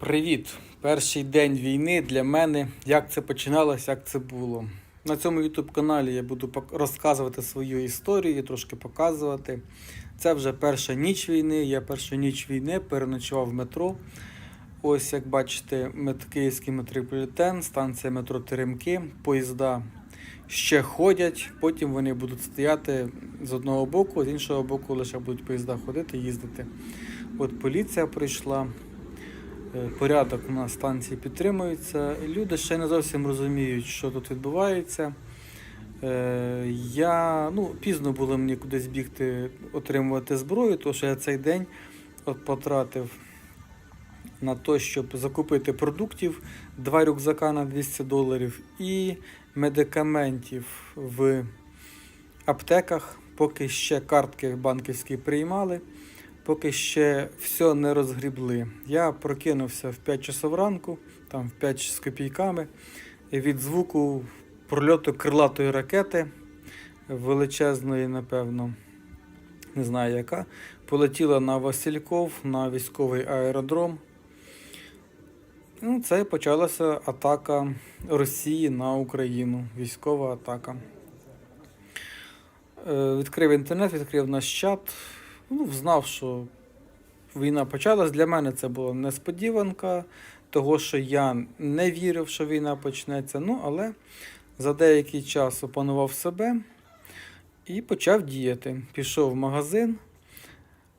Привіт! Перший день війни для мене. Як це починалось, як це було. На цьому YouTube каналі я буду розказувати свою історію, трошки показувати. Це вже перша ніч війни. Я першу ніч війни переночував в метро. Ось як бачите, київський метрополітен, станція метро Теремки, поїзда ще ходять, потім вони будуть стояти з одного боку, з іншого боку лише будуть поїзда ходити, їздити. От поліція прийшла. Е, Порядок на станції підтримується. Люди ще не зовсім розуміють, що тут відбувається. Е, Я ну, пізно було мені кудись бігти отримувати зброю, тому що я цей день от потратив на те, щоб закупити продуктів, два рюкзака на 200 доларів і медикаментів в аптеках, поки ще картки банківські приймали поки ще все не розгрібли. Я прокинувся в 5 часов ранку, там в 5 з копійками, і від звуку прольоту крилатої ракети, величезної, напевно, не знаю яка, полетіла на Васильков, на військовий аеродром. Ну, це почалася атака Росії на Україну, військова атака. Е, Відкрив інтернет, відкрив наш чат. Ну, знав, що війна почалась. Для мене це була несподіванка, того, що я не вірив, що війна почнеться. Ну, але за деякий час опанував себе і почав діяти. Пішов в магазин.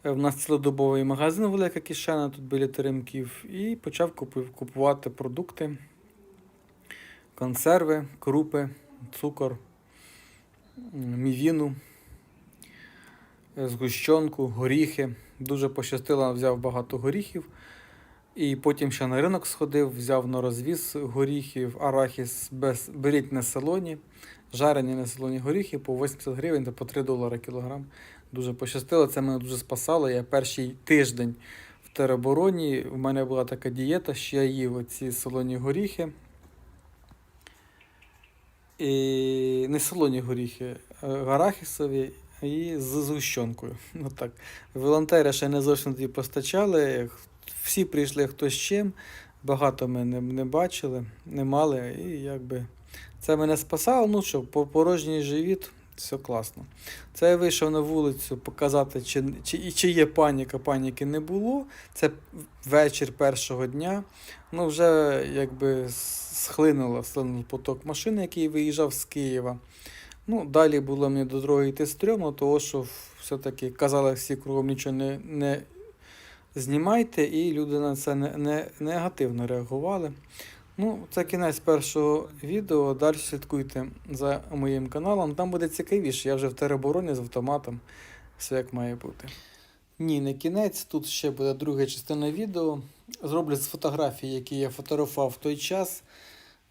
Е, В нас цілодобовий магазин велика кишена тут біля теремків, і почав купувати продукти, консерви, крупи, цукор, мівіну згущенку, горіхи. Дуже пощастило, взяв багато горіхів. І потім ще на ринок сходив, взяв на розвіз горіхів, арахіс без беріть на салоні, жарені на салоні горіхи по 80 гривень та по 3 долари кілограм. Дуже пощастило, це мене дуже спасало. Я перший тиждень в теробороні. У мене була така дієта, що я їв оці солоні горіхи. І не солоні горіхи, арахісові і з згущенкою. Ну так. Волонтери ще не зовсім тоді постачали. Всі прийшли хто з чим. Багато ми не, не бачили, не мали. І якби це мене спасало. Ну що, по порожній живіт, все класно. Це я вийшов на вулицю показати, чи, чи, чи є паніка. Паніки не було. Це вечір першого дня. Ну, вже якби схлинуло, поток машин, який виїжджав з Києва. Ну, далі було мені до дороги йти стрьомно, того що все-таки казали всі кругом нічого не, не знімайте, і люди на це не, не, негативно реагували. Ну, це кінець першого відео. Далі слідкуйте за моїм каналом. Там буде цікавіше. Я вже в теробороні з автоматом. Все як має бути. Ні, не кінець. Тут ще буде друга частина відео. Зроблю з фотографій, які я фотографував в той час.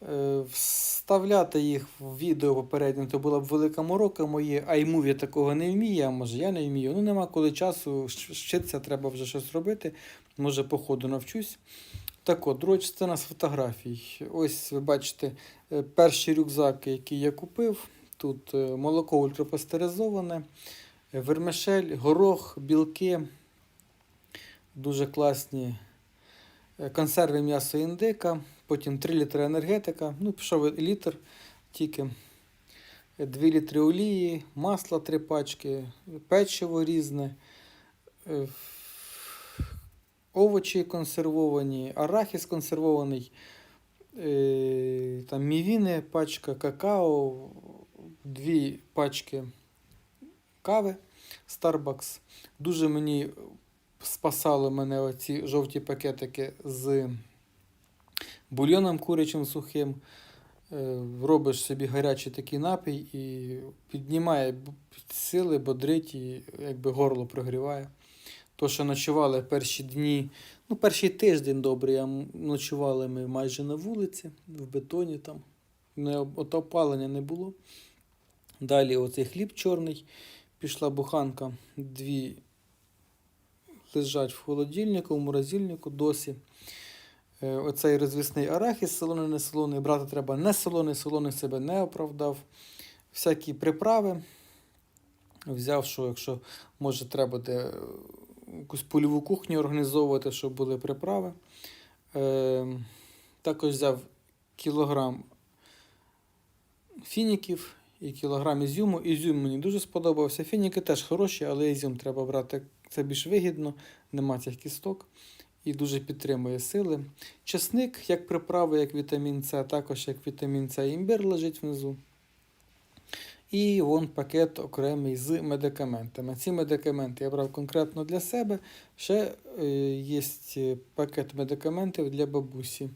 Е, Вставляти їх в відео попередньо, то була б велика морока моє, а iMovie такого не вміє, а може я не вмію. Ну нема коли часу вчитися, треба вже щось робити. Може, по ходу навчусь. Так от, друга частина з фотографій. Ось ви бачите е, перші рюкзаки, які я купив. Тут е, молоко ультрапастеризоване, вермишель, горох, білки. Дуже класні консерви м'ясо індика, потім 3 літри енергетика, ну, пішов літр тільки. 2 літри олії, масла 3 пачки, печиво різне, е, овочі консервовані, арахіс консервований, е, там мівіни, пачка какао, дві пачки кави Starbucks. Дуже мені спасали мене оці жовті пакетики з бульйоном курячим сухим. Е, Робиш собі гарячий такий напій і піднімає сили, бодрить і якби горло прогріває. То, що ночували перші дні, ну, перший тиждень добре, я ночували ми майже на вулиці, в бетоні там. Не, от опалення не було. Далі оцей хліб чорний, пішла буханка, дві лежать в холодильнику, в морозильнику досі. Е, Оцей розвісний арахіс, солоний, не солоний. Брати треба не солоний, солоний себе не оправдав. Всякі приправи. Взяв, що якщо може треба де е, якусь польову кухню організовувати, щоб були приправи. Е, також взяв кілограм фініків і кілограм ізюму. Ізюм мені дуже сподобався. Фініки теж хороші, але ізюм треба брати. Це більш вигідно, нема цих кісток і дуже підтримує сили. Чесник, як приправа, як вітамін С, також як вітамін С, імбир лежить внизу. І вон пакет окремий з медикаментами. Ці медикаменти я брав конкретно для себе. Ще е, є пакет медикаментів для бабусі.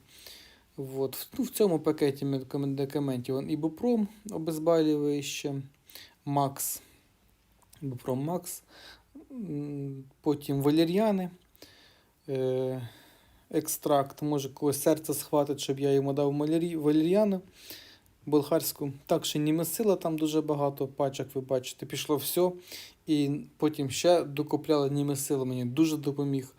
От. Ну, в цьому пакеті медика- медикаментів он ібупром обезболююче, Макс, ібупром Макс, м, потім валір'яни, е, екстракт, може когось серце схватить, щоб я йому дав валір'яну болгарську. Так, ще німесила там дуже багато пачок, ви бачите, пішло все. І потім ще докупляли німесила, мені дуже допоміг.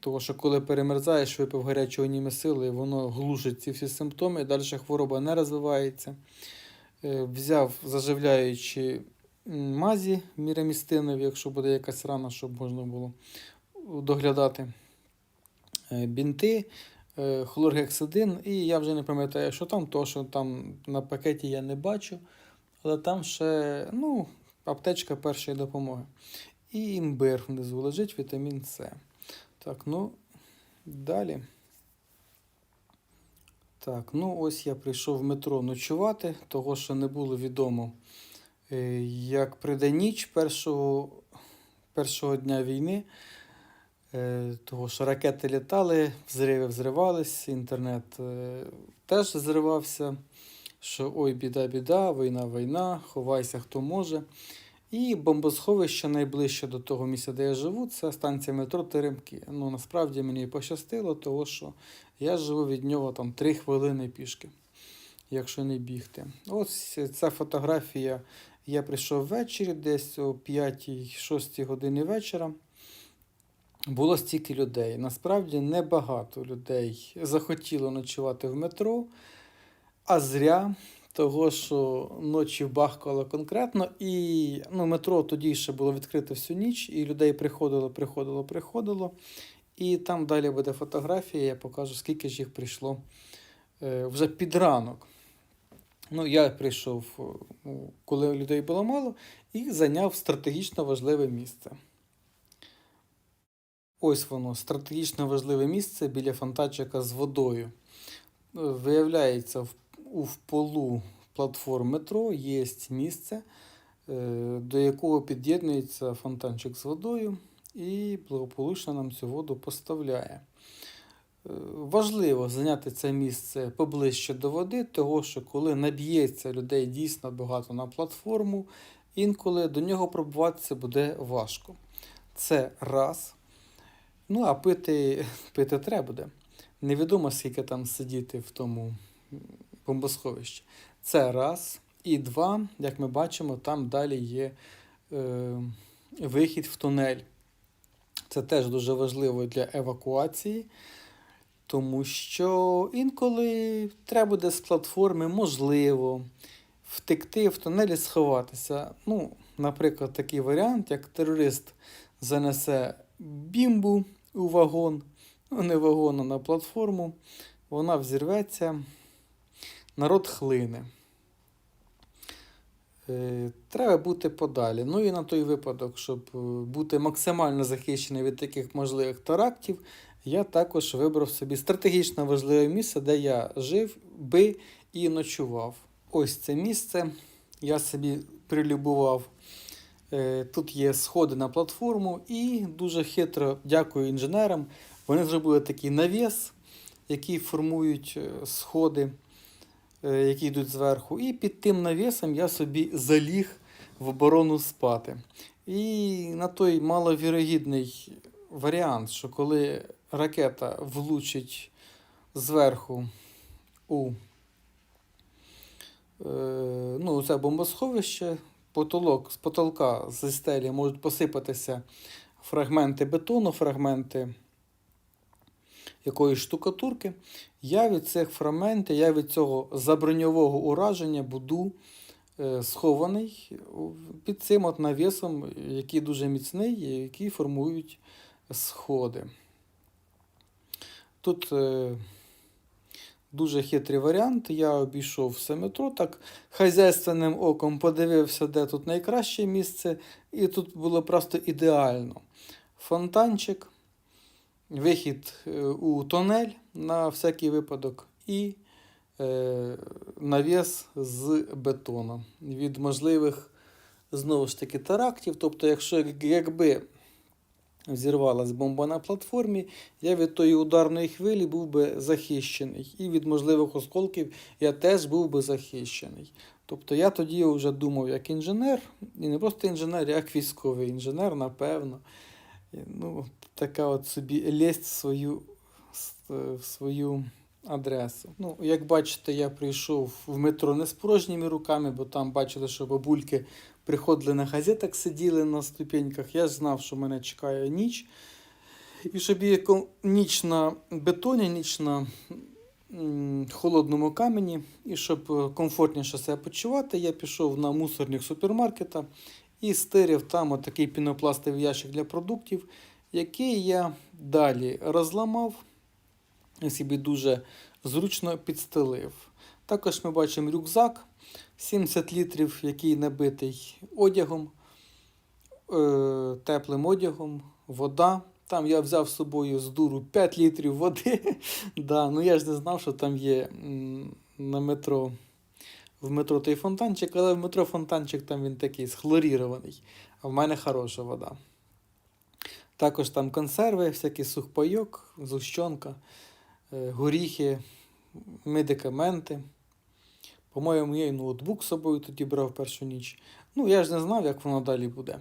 Тому що коли перемерзаєш, випив гарячого німесили, воно глушить ці всі симптоми, далі хвороба не розвивається. Е, Взяв заживляючі м, мазі мірамістинові, якщо буде якась рана, щоб можна було доглядати. Е, Бінти, е, хлоргексидин, і я вже не пам'ятаю, що там, то що там на пакеті я не бачу, але там ще ну, аптечка першої допомоги. І імбир внизу лежить вітамін С. Так, ну, далі. Так, ну ось я прийшов в метро ночувати, того що не було відомо, як прийде ніч першого, першого дня війни. Е, Того що ракети літали, взриви взривались, інтернет е, теж зривався. Що ой, біда, біда, війна, війна, ховайся хто може. І бомбосховище найближче до того місця, де я живу, це станція метро Теремки. Ну насправді мені пощастило, тому що я живу від нього там 3 хвилини пішки, якщо не бігти. Ось ця фотографія. Я прийшов ввечері, десь о 5-6 годині вечора. Було стільки людей. Насправді небагато людей захотіло ночувати в метро, а зря, того, що ночі бахкало конкретно, і ну, метро тоді ще було відкрите всю ніч, і людей приходило, приходило, приходило. І там далі буде фотографія, я покажу, скільки ж їх прийшло е, вже під ранок. Ну, я прийшов, е, коли людей було мало, і зайняв стратегічно важливе місце. Ось воно, стратегічно важливе місце біля фонтанчика з водою. Е, Виявляється, у полу платформ метро є місце, е, до якого під'єднується фонтанчик з водою, і благополучно нам цю воду поставляє. Е, Важливо зайняти це місце поближче до води, того що коли наб'ється людей дійсно багато на платформу, інколи до нього пробуватися буде важко. Це раз. Ну, а пити, пити треба буде. Невідомо, скільки там сидіти в тому бомбосховищі. Це раз. І два, як ми бачимо, там далі є е, вихід в тунель. Це теж дуже важливо для евакуації, тому що інколи треба буде з платформи, можливо, втекти в тунелі, сховатися. Ну, наприклад, такий варіант, як терорист занесе бімбу у вагон, ну не вагон, а на платформу, вона взірветься, народ хлине. Е, Треба бути подалі. Ну і на той випадок, щоб е, бути максимально захищений від таких можливих терактів, я також вибрав собі стратегічно важливе місце, де я жив би і ночував. Ось це місце. Я собі прилюбував. Е, Тут є сходи на платформу, і дуже хитро дякую інженерам. Вони зробили такий навіс, який формують е, сходи, е, які йдуть зверху. І під тим навісом я собі заліг в оборону спати. І на той маловірогідний варіант, що коли ракета влучить зверху у е, ну, це бомбосховище, потолок, з потолка зі стелі можуть посипатися фрагменти бетону, фрагменти якоїсь штукатурки. Я від цих фрагментів, я від цього заброньового ураження буду е, схований під цим от навісом, який дуже міцний, і який формують сходи. Тут е, дуже хитрий варіант. Я обійшов все метро, так хазяйственним оком подивився, де тут найкраще місце, і тут було просто ідеально. Фонтанчик, вихід е, у тонель на всякий випадок, і е, навіс з бетону від можливих знову ж таки терактів. Тобто, якщо якби взірвалась бомба на платформі, я від тої ударної хвилі був би захищений. І від можливих осколків я теж був би захищений. Тобто я тоді вже думав як інженер, і не просто інженер, як військовий інженер, напевно. Ну, така от собі лєсть в свою, в свою адресу. Ну, як бачите, я прийшов в метро не з порожніми руками, бо там бачили, що бабульки приходили на газетах, сиділи на ступеньках. Я знав, що мене чекає ніч. І щоб є ніч на бетоні, ніч на холодному камені, і щоб е, комфортніше себе почувати, я пішов на мусорник супермаркета і стирив там отакий пінопластовий ящик для продуктів, який я далі розламав собі дуже зручно підстелив. Також ми бачимо рюкзак 70 літрів, який набитий одягом, е, теплим одягом, вода. Там я взяв з собою з дуру 5 літрів води. да, ну я ж не знав, що там є на метро. В метро той фонтанчик, але в метро фонтанчик там він такий схлорірований, а в мене хороша вода. Також там консерви, всякий сухпайок, зущонка, е, горіхи, медикаменти. По-моєму, я і ноутбук з собою тоді брав першу ніч. Ну, я ж не знав, як воно далі буде.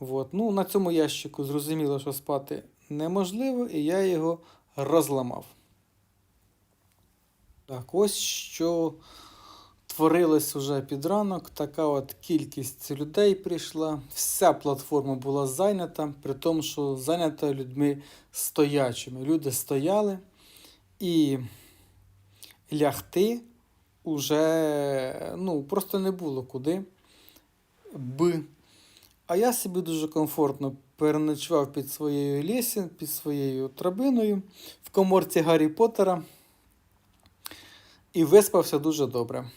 От. Ну, на цьому ящику зрозуміло, що спати неможливо, і я його розламав. Так, ось що творилось уже під ранок. Така от кількість людей прийшла. Вся платформа була зайнята, при тому, що зайнята людьми стоячими. Люди стояли і лягти уже ну, просто не було куди би. А я собі дуже комфортно переночував під своєю лісі, під своєю трабиною в коморці Гаррі Поттера і виспався дуже добре.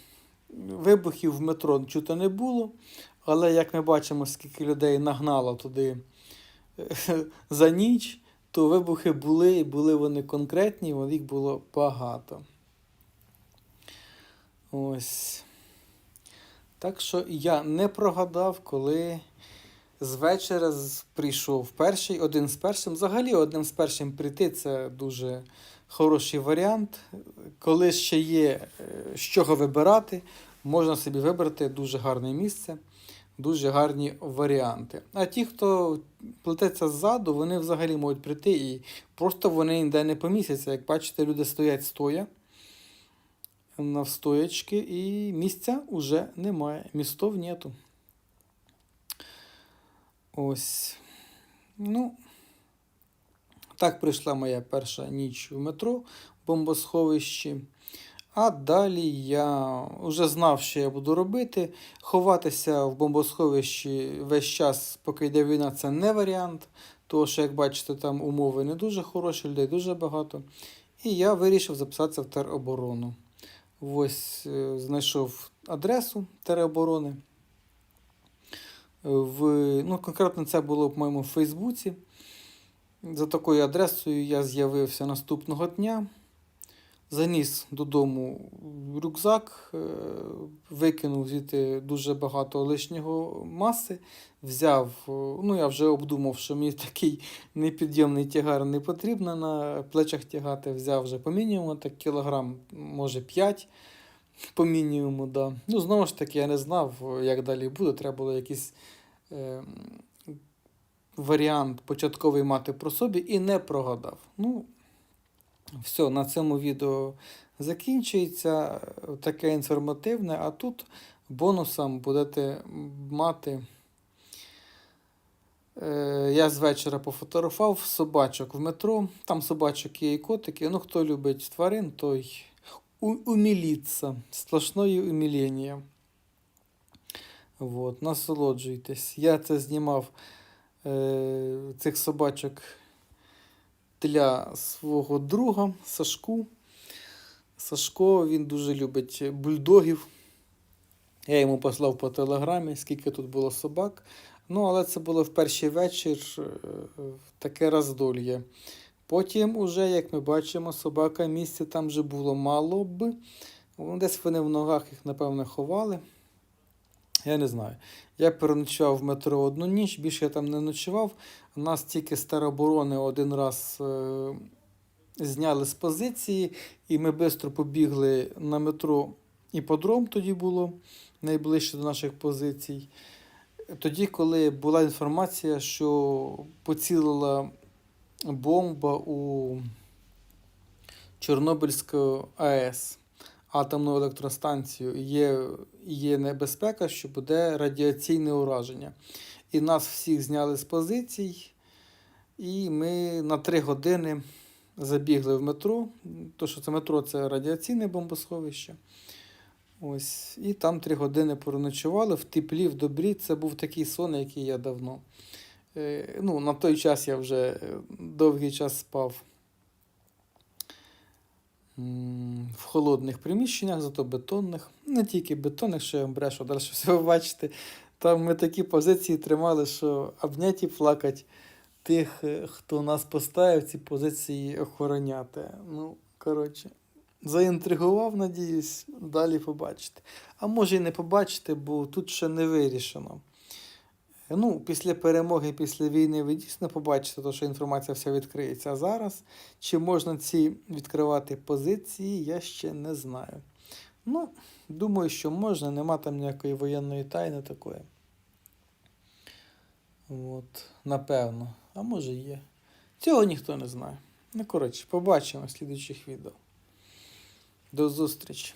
Вибухів в метро чути не було, але як ми бачимо, скільки людей нагнало туди за ніч, то вибухи були, і були вони конкретні, їх було багато. Ось. Так що я не прогадав, коли з вечора прийшов перший, один з першим. Взагалі, одним з першим прийти це дуже хороший варіант. Коли ще є е, з чого вибирати, можна собі вибрати дуже гарне місце, дуже гарні варіанти. А ті, хто плететься ззаду, вони взагалі можуть прийти і просто вони ніде не помістяться. Як бачите, люди стоять стоя навстоячки, і місця вже немає. Містов нету. Ось. Ну, так прийшла моя перша ніч в метро в бомбосховищі. А далі я вже знав, що я буду робити. Ховатися в бомбосховищі весь час, поки йде війна, це не варіант. Тому що, як бачите, там умови не дуже хороші, людей дуже багато. І я вирішив записатися в тероборону. Ось е, знайшов адресу тереоборони. В, ну, конкретно це було в моєму Фейсбуці. За такою адресою я з'явився наступного дня. Заніс додому рюкзак, е, викинув звідти дуже багато лишнього маси. Взяв, е, ну я вже обдумав, що мені такий непідйомний тягар не потрібно на плечах тягати. Взяв вже по мінімуму, так кілограм, може 5 по мінімуму. Да. Ну, знову ж таки, я не знав, як далі буде. Треба було якийсь е, варіант початковий мати про собі і не прогадав. Ну, все, на цьому відео закінчується. Таке інформативне, а тут бонусом будете мати. Е, Я з вечора пофотографував собачок в метро. Там собачок є і котики. Ну, хто любить тварин, той уміліться. Сплошної умілення. Вот, насолоджуйтесь. Я це знімав е, цих собачок для свого друга Сашку. Сашко він дуже любить бульдогів. Я йому послав по телеграмі, скільки тут було собак. Ну, але це було в перший вечір е, таке роздольє. Потім, уже, як ми бачимо, собака місця там вже було мало б. Десь вони в ногах їх, напевно, ховали. Я не знаю. Я переночував в метро одну ніч, більше я там не ночував. У нас тільки староборони один раз е, зняли з позиції, і ми швидко побігли на метро іподром тоді було найближче до наших позицій. Тоді, коли була інформація, що поцілила бомба у Чорнобильську АЕС, атомну електростанцію, є, є небезпека, що буде радіаційне ураження. І нас всіх зняли з позицій, і ми на три години забігли в метро. То, що це метро це радіаційне бомбосховище. Ось, і там три години переночували в теплі, в добрі. Це був такий сон, який я давно. Е, ну, на той час я вже е, довгий час спав в холодних приміщеннях, зато бетонних. Не тільки бетонних, що я вам брешу, далі все ви бачите. Там ми такі позиції тримали, що обняті плакать тих, е, хто нас поставив ці позиції охороняти. Ну, коротше. Заінтригував, надіюсь, далі побачите. А може і не побачите, бо тут ще не вирішено. Ну, після перемоги, після війни ви дійсно побачите, то, що інформація вся відкриється. А зараз, чи можна ці відкривати позиції, я ще не знаю. Ну, думаю, що можна, нема там ніякої воєнної тайни такої. От, напевно. А може є. Цього ніхто не знає. Ну, коротше, побачимо в слідуючих відео. До зустрічі!